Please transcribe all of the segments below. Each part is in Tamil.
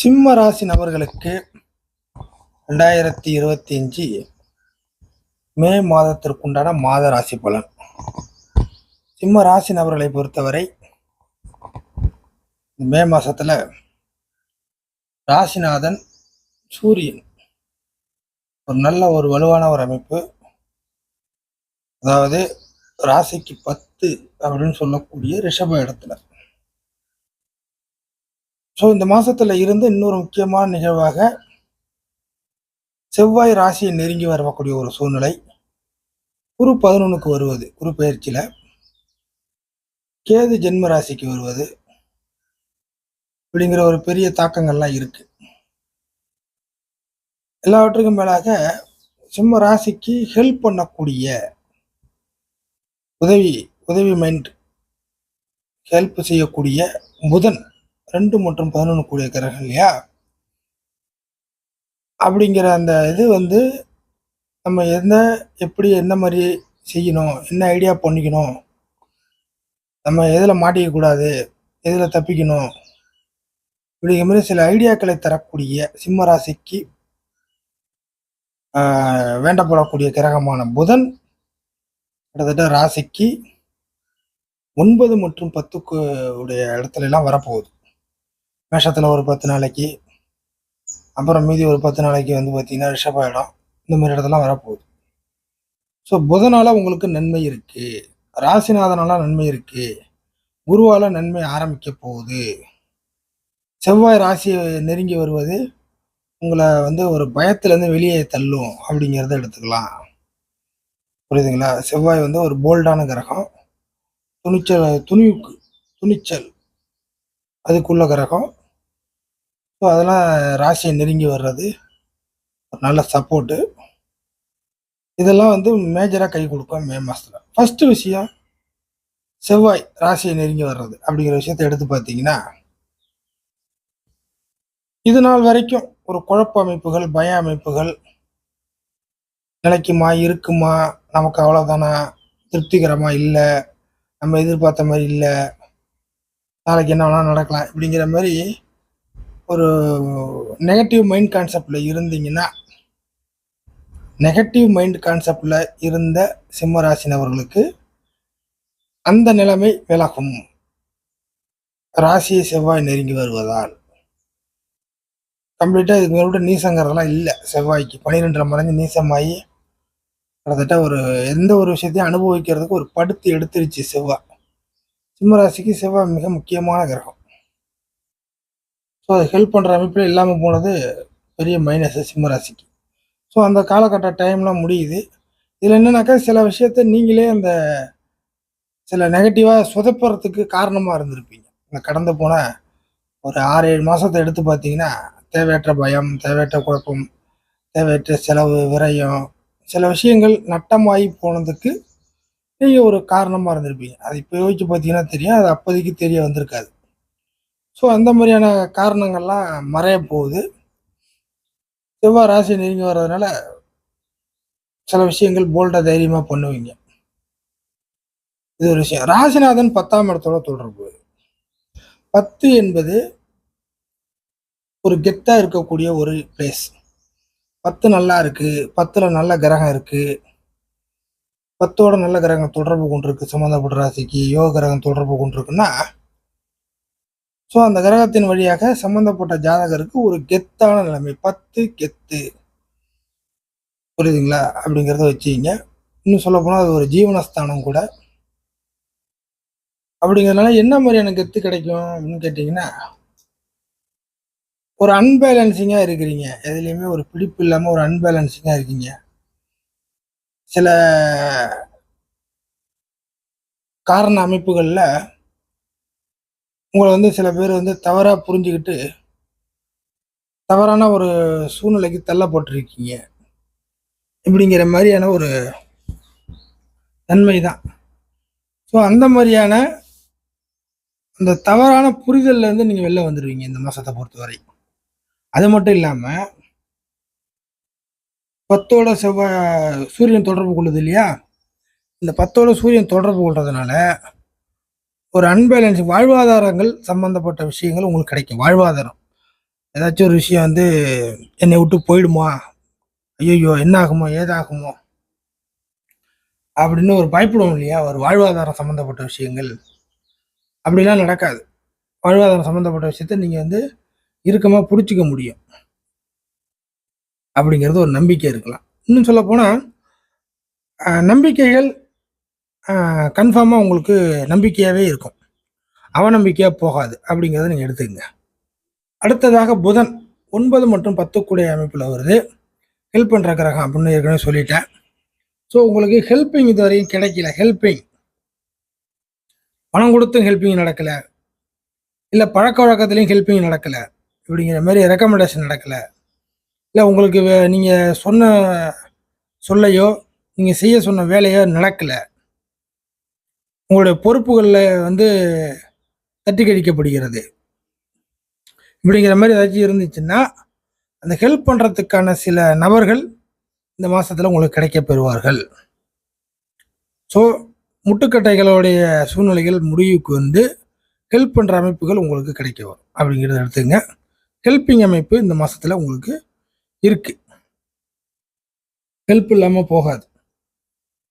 சிம்ம ராசி நபர்களுக்கு ரெண்டாயிரத்தி இருபத்தி அஞ்சு மே மாதத்திற்குண்டான மாத ராசி பலன். சிம்ம ராசி நபர்களை பொறுத்தவரை மே மாதத்தில் ராசிநாதன் சூரியன் ஒரு நல்ல ஒரு வலுவான ஒரு அமைப்பு. அதாவது ராசிக்கு பத்து அப்படின்னு சொல்லக்கூடிய ரிஷப இடத்துல ஸோ இந்த மாதத்தில் இருந்து இன்னொரு முக்கியமான நிகழ்வாக செவ்வாய் ராசியை நெருங்கி வரக்கூடிய ஒரு சூழ்நிலை. குரு பதினொன்னுக்கு வருவது குரு பயிற்சியில் கேது ஜென்ம ராசிக்கு வருவது அப்படிங்கிற ஒரு பெரிய தாக்கங்கள்லாம் இருக்கு. எல்லாவற்றுக்கும் மேலாக சிம்ம ராசிக்கு ஹெல்ப் பண்ணக்கூடிய உதவி உதவி மைண்ட் ஹெல்ப் செய்யக்கூடிய புதன் ரெண்டு மற்றும் பதினொன்று கூடிய கிரகம் இல்லையா? அப்படிங்கிற அந்த இது வந்து நம்ம எந்த எப்படி எந்த மாதிரி செய்யணும் என்ன ஐடியா பண்ணிக்கணும் நம்ம எதில் மாட்டிக்கக்கூடாது எதில் தப்பிக்கணும் இப்படிங்கிற மாதிரி சில ஐடியாக்களை தரக்கூடிய சிம்ம ராசிக்கு வேண்டப்படக்கூடிய கிரகமான புதன் கிட்டத்தட்ட ராசிக்கு ஒன்பது மற்றும் பத்துக்கு உடைய இடத்துலலாம் வரப்போகுது. மேஷத்தில் ஒரு பத்து நாளைக்கு அப்புறம் மீதி ஒரு பத்து நாளைக்கு வந்து பார்த்தீங்கன்னா ரிஷபாயிடம் இடம் இந்த மாதிரி இடத்துலாம் வரப்போகுது. ஸோ புதனால் உங்களுக்கு நன்மை இருக்குது ராசிநாதனால நன்மை இருக்குது குருவால் நன்மை ஆரம்பிக்க போகுது. செவ்வாய் ராசியை நெருங்கி வருவது உங்களை வந்து ஒரு பயத்துலேருந்து வெளியே தள்ளும் அப்படிங்கிறத எடுத்துக்கலாம். புரியுதுங்களா? செவ்வாய் வந்து ஒரு போல்டான கிரகம். துணிச்சல் துணிவுக்கு துணிச்சல். அதுக்குள்ள கிரகம். ஸோ அதெல்லாம் ராசியை நெருங்கி வர்றது. ஒரு நல்ல சப்போர்ட்டு இதெல்லாம் வந்து மேஜராக கை கொடுக்கும் மே மாதத்தில் ஃபஸ்ட்டு விஷயம் செவ்வாய் ராசியை நெருங்கி வர்றது அப்படிங்கிற விஷயத்தை எடுத்து பார்த்தீங்கன்னா இது நாள் வரைக்கும் ஒரு குழப்ப அமைப்புகள் பய அமைப்புகள் நிலைக்குமா இருக்குமா நமக்கு அவ்வளோதானா திருப்திகரமாக இல்லை நம்ம எதிர்பார்த்த மாதிரி இல்லை நாளைக்கு என்ன வேணால் நடக்கலாம் இப்படிங்கிற மாதிரி ஒரு நெகட்டிவ் மைண்ட் கான்செப்டில் இருந்தீங்கன்னா நெகட்டிவ் மைண்ட் கான்செப்டில் இருந்த சிம்மராசினவர்களுக்கு அந்த நிலைமை விலகும். ராசியை செவ்வாய் நெருங்கி வருவதால். கம்ப்ளீட்டாக இதுக்கு மேலே நீசங்கிறதெல்லாம் இல்லை. செவ்வாய்க்கு பனிரெண்டரை மறைஞ்சு நீசமாகி கிட்டத்தட்ட ஒரு எந்த ஒரு விஷயத்தையும் அனுபவிக்கிறதுக்கு ஒரு படுத்து எடுத்துருச்சு செவ்வாய். சிம்மராசிக்கு செவ்வாய் மிக முக்கியமான கிரகம். ஸோ அது ஹெல்ப் பண்ணுற அமைப்பில் இல்லாமல் போனது பெரிய மைனஸ் சிம்மராசிக்கு ஸோ அந்த காலகட்ட டைம்லாம் முடியுது. இதில் என்னன்னாக்கா சில விஷயத்த நீங்களே அந்த சில நெகட்டிவாக சுதப்புறத்துக்கு காரணமாக இருந்திருப்பீங்க. இந்த கடந்து போன ஒரு ஆறு ஏழு மாதத்தை எடுத்து பார்த்தீங்கன்னா தேவையற்ற பயம் தேவையற்ற குழப்பம் தேவையற்ற செலவு விரயம் சில விஷயங்கள் நட்டமாகி போனதுக்கு நீங்கள் ஒரு காரணமாக இருந்திருப்பீங்க. அது இப்போ யோசிச்சு பார்த்தீங்கன்னா தெரியும். அது அப்போதைக்கு தெரிய வந்திருக்காது. ஸோ அந்த மாதிரியான காரணங்கள்லாம் மறைய போகுது. செவ்வாய் ராசி நெருங்கி வர்றதுனால சில விஷயங்கள் போல்டாக தைரியமாக பண்ணுவீங்க. இது ஒரு விஷயம். ராசிநாதன் பத்தாம் இடத்தோட தொடர்பு. பத்து என்பது ஒரு கெத்தாக இருக்கக்கூடிய ஒரு பிளேஸ் பத்து நல்லா இருக்குது பத்தில் நல்ல கிரகம் இருக்குது பத்தோட நல்ல கிரகம் தொடர்பு கொண்டிருக்கு. சம்மந்தப்பட்ட ராசிக்கு யோக கிரகம் தொடர்பு கொண்டிருக்குன்னா ஸோ அந்த கிரகத்தின் வழியாக சம்பந்தப்பட்ட ஜாதகருக்கு ஒரு கெத்தான நிலைமை. பத்து கெத்து. புரியுதுங்களா? அப்படிங்கிறத வச்சுக்கிங்க. இன்னும் சொல்ல போனால் அது ஒரு ஜீவனஸ்தானம் கூட. அப்படிங்கிறதுனால என்ன மாதிரியான கெத்து கிடைக்கும் அப்படின்னு கேட்டிங்கன்னா ஒரு அன்பேலன்சிங்காக இருக்கிறீங்க. எதுலேயுமே ஒரு பிடிப்பு இல்லாமல் ஒரு அன்பேலன்சிங்காக இருக்கீங்க. சில காரண அமைப்புகளில் உங்களை வந்து சில பேர் வந்து தவறாக புரிஞ்சுக்கிட்டு தவறான ஒரு சூழ்நிலைக்கு தள்ளப்பட்டிருக்கீங்க. இப்படிங்கிற மாதிரியான ஒரு தன்மை தான். ஸோ அந்த மாதிரியான அந்த தவறான புரிதல்ல இருந்து நீங்கள் வெளில வந்துடுவீங்க இந்த மாதத்தை பொறுத்தவரை. அது மட்டும் இல்லாமல் பத்தோட செவ்வாய் சூரியன் தொடர்பு கொள்ளுது இல்லையா? இந்த பத்தோட சூரியன் தொடர்பு கொள்றதுனால ஒரு அன்பேலன்ஸ் வாழ்வாதாரங்கள் சம்மந்தப்பட்ட விஷயங்கள் உங்களுக்கு கிடைக்கும். வாழ்வாதாரம். ஏதாச்சும் ஒரு விஷயம் வந்து என்னை விட்டு போயிடுமா? ஐயோ என்ன ஆகுமோ ஏதாகுமோ? அப்படின்னு ஒரு பயப்படுவோம் இல்லையா? ஒரு வாழ்வாதாரம் சம்மந்தப்பட்ட விஷயங்கள். அப்படிலாம் நடக்காது. வாழ்வாதாரம் சம்மந்தப்பட்ட விஷயத்த நீங்கள் வந்து இறுக்கமாக பிடிச்சிக்க முடியும். அப்படிங்கிறது ஒரு நம்பிக்கை இருக்கலாம். இன்னும் சொல்லப்போனால் நம்பிக்கைகள் கன்ஃபார்மாக உங்களுக்கு நம்பிக்கையாகவே இருக்கும். அவநம்பிக்கையாக போகாது அப்படிங்கிறத நீங்கள் எடுத்துக்கங்க. அடுத்ததாக புதன் ஒன்பது மற்றும் பத்து கூடிய அமைப்பில் வருது. ஹெல்ப் பண்ணுற கிரகம் அப்படின்னு ஏற்கனவே சொல்லிட்டேன். ஸோ உங்களுக்கு ஹெல்ப்பிங் இது வரையும் கிடைக்கல. ஹெல்ப்பிங் பணம் கொடுத்தும் ஹெல்ப்பிங் நடக்கலை. இல்லை பழக்க வழக்கத்துலேயும் ஹெல்ப்பிங் நடக்கலை. இப்படிங்கிற மாதிரி ரெக்கமெண்டேஷன் நடக்கலை. இல்லை உங்களுக்கு நீங்கள் சொன்ன சொல்லையோ நீங்கள் செய்ய சொன்ன வேலையோ நடக்கலை. உங்களுடைய பொறுப்புகளில் வந்து தட்டி கழிக்கப்படுகிறது இப்படிங்கிற மாதிரி ஏதாச்சும் இருந்துச்சுன்னா அந்த ஹெல்ப் பண்ணுறதுக்கான சில நபர்கள் இந்த மாதத்தில் உங்களுக்கு கிடைக்க பெறுவார்கள். ஸோ முட்டுக்கட்டைகளுடைய சூழ்நிலைகள் முடிவுக்கு வந்து ஹெல்ப் பண்ணுற அமைப்புகள் உங்களுக்கு கிடைக்க வரும். அப்படிங்கிறத எடுத்துங்க ஹெல்ப்பிங் அமைப்பு இந்த மாதத்தில் உங்களுக்கு இருக்குது ஹெல்ப் இல்லாமல் போகாது.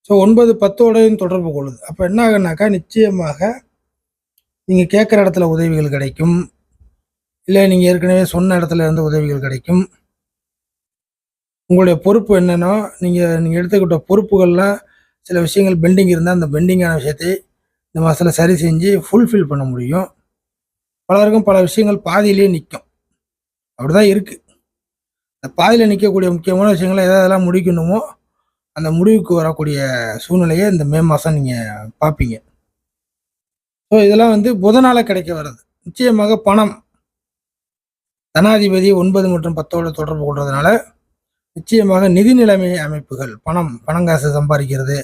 ஸோ ஒன்பது பத்தோடையும் தொடர்பு கொள்ளுது. அப்போ என்ன ஆகுனாக்கா நிச்சயமாக நீங்கள் கேட்குற இடத்துல உதவிகள் கிடைக்கும். இல்லை நீங்கள் ஏற்கனவே சொன்ன இடத்துல இருந்து உதவிகள் கிடைக்கும். உங்களுடைய பொறுப்பு என்னென்னா நீங்கள் நீங்கள் எடுத்துக்கிட்ட பொறுப்புகள்லாம் சில விஷயங்கள் பெண்டிங் இருந்தால் அந்த பெண்டிங்கான விஷயத்தை இந்த மாதத்தில் சரி செஞ்சு ஃபுல்ஃபில் பண்ண முடியும். பலருக்கும் பல விஷயங்கள் பாதியிலேயே நிற்கும் அப்படி தான் இருக்குது அந்த பாதியில் நிற்கக்கூடிய முக்கியமான விஷயங்களை எதாவது முடிக்கணுமோ அந்த முடிவுக்கு வரக்கூடிய சூழ்நிலையை இந்த மே மாதம் நீங்கள் பார்ப்பீங்க. ஸோ இதெல்லாம் வந்து புதனால் கிடைக்க வர்றது. நிச்சயமாக பணம். தனாதிபதி ஒன்பது மற்றும் பத்தோடு தொடர்பு கொள்றதுனால நிச்சயமாக நிதி நிலைமை அமைப்புகள் பணம் பணங்காசு சம்பாதிக்கிறது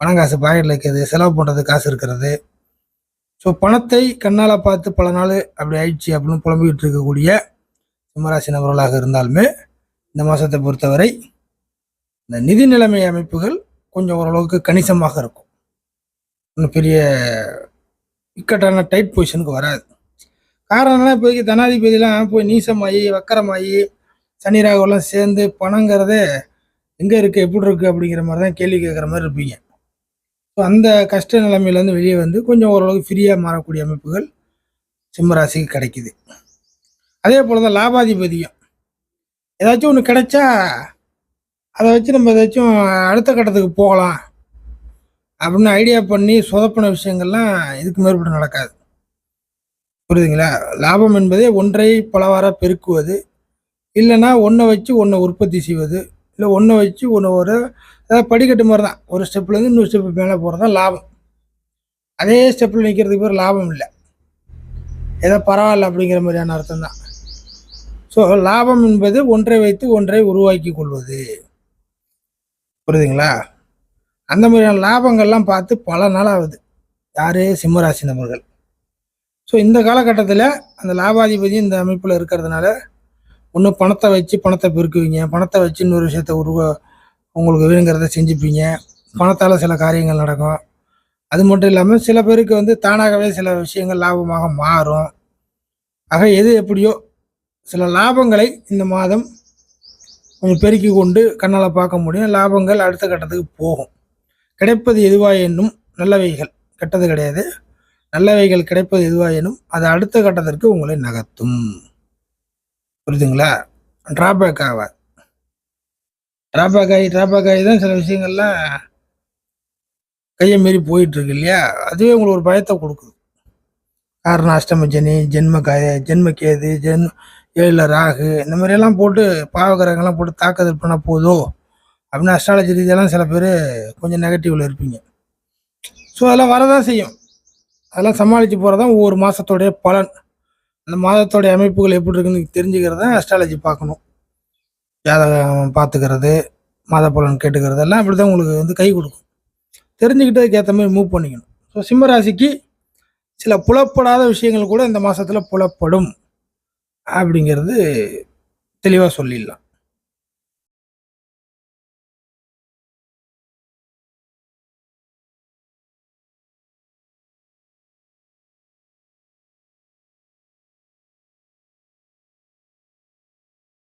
பணங்காசு பாக்கெட்டில் இருக்கிறது செலவு பண்ணுறது காசு இருக்கிறது. ஸோ பணத்தை கண்ணால் பார்த்து பல நாள் அப்படி ஆயிடுச்சு அப்படின்னு புலம்பிக்கிட்டு இருக்கக்கூடிய சிம்மராசி நபர்களாக இருந்தாலுமே இந்த மாதத்தை பொறுத்தவரை இந்த நிதி நிலைமை அமைப்புகள் கொஞ்சம் ஓரளவுக்கு கணிசமாக இருக்கும். ஒன்றும் பெரிய இக்கட்டான டைட் பொசிஷனுக்கு வராது. காரணம்லாம் இப்போதைக்கு தனாதிபதிலாம் போய் நீசமாயி வக்கரமாயி சனி ராகுலாம் சேர்ந்து பணங்கிறதே எங்கே இருக்குது எப்படி இருக்குது அப்படிங்கிற மாதிரி தான் கேள்வி கேட்குற மாதிரி இருப்பீங்க. ஸோ அந்த கஷ்ட நிலைமையிலேருந்து வெளியே வந்து கொஞ்சம் ஓரளவுக்கு ஃப்ரீயாக மாறக்கூடிய அமைப்புகள் சிம்மராசிக்கு கிடைக்குது. அதே போல் தான் லாபாதிபதியும். ஏதாச்சும் ஒன்று கிடைச்சா அதை வச்சு நம்ம ஏதாச்சும் அடுத்த கட்டத்துக்கு போகலாம் அப்படின்னு ஐடியா பண்ணி சொதப்பின விஷயங்கள்லாம் இதுக்கு மேற்பட்டு நடக்காது. புரியுதுங்களா? லாபம் என்பதே ஒன்றை பலவார பெருக்குவது. இல்லைன்னா ஒன்றை வச்சு ஒன்றை உற்பத்தி செய்வது. இல்லை ஒன்றை வச்சு ஒன்று ஒரு அதாவது படிக்கட்டு மாதிரி தான். ஒரு ஸ்டெப்லேருந்து இன்னொரு ஸ்டெப்பு மேலே போகிறது தான் லாபம். அதே ஸ்டெப்பில் நிற்கிறதுக்கு பேர் லாபம் இல்லை. ஏதோ பரவாயில்ல அப்படிங்கிற மாதிரியான அர்த்தம் தான். ஸோ லாபம் என்பது ஒன்றை வைத்து ஒன்றை உருவாக்கி கொள்வது. புரியுதுங்களா? அந்த மாதிரியான லாபங்கள்லாம் பார்த்து பல நாள் ஆகுது. யார்? சிம்மராசி நபர்கள். ஸோ இந்த காலகட்டத்தில் அந்த லாபாதிபதி இந்த அமைப்பில் இருக்கிறதுனால ஒன்று பணத்தை வச்சு பணத்தை பெருக்குவீங்க. பணத்தை வச்சு இன்னொரு விஷயத்த உருவ உங்களுக்கு வேணுங்கிறத செஞ்சுப்பீங்க. பணத்தால் சில காரியங்கள் நடக்கும். அது மட்டும் இல்லாமல் சில பேருக்கு வந்து தானாகவே சில விஷயங்கள் லாபமாக மாறும். ஆக எது எப்படியோ சில லாபங்களை இந்த மாதம் கொஞ்சம் பெருக்கி கொண்டு கண்ணால் பார்க்க முடியும். லாபங்கள் அடுத்த கட்டத்துக்கு போகும். கிடைப்பது எதுவாக என்னும் நல்லவைகள். கெட்டது கிடையாது. நல்லவைகள் கிடைப்பது எதுவாயினும் அது அடுத்த கட்டத்திற்கு உங்களை நகர்த்தும். புரியுதுங்களா? ட்ராபேக் ஆகாது ட்ராபேக் ஆகி ட்ராபேக் ஆகி தான் சில விஷயங்கள்லாம் கையை மீறி போயிட்டுருக்கு இல்லையா? அதுவே உங்களுக்கு ஒரு பயத்தை கொடுக்குது. காரணம் அஷ்டம ஜனி ஜென்ம காய ஜென்ம கேது ஜென் ஏழில் ராகு இந்த மாதிரியெல்லாம் போட்டு பாவகிரகங்கள்லாம் போட்டு தாக்குதல் பண்ண போதோ? அப்படின்னு அஸ்ட்ராலஜி ரீதியெல்லாம் சில பேர் கொஞ்சம் நெகட்டிவில் இருப்பீங்க. ஸோ அதெல்லாம் வரதான் செய்யும். அதெல்லாம் சமாளித்து போகிறது தான் ஒவ்வொரு மாதத்தோடைய பலன். அந்த மாதத்தோடைய அமைப்புகள் எப்படி இருக்குன்னு தெரிஞ்சுக்கிறது தான் அஸ்ட்ராலஜி பார்க்கணும். ஜாதகம் பார்த்துக்கிறது மாத பலன் கேட்டுக்கிறது எல்லாம் இப்படி தான் உங்களுக்கு வந்து கை கொடுக்கும். தெரிஞ்சுக்கிட்டதுக்கு ஏற்ற மாதிரி மூவ் பண்ணிக்கணும். ஸோ சிம்மராசிக்கு சில புலப்படாத விஷயங்கள் கூட இந்த மாதத்தில் புலப்படும். அப்படிங்கிறது தெளிவாக சொல்லிடலாம்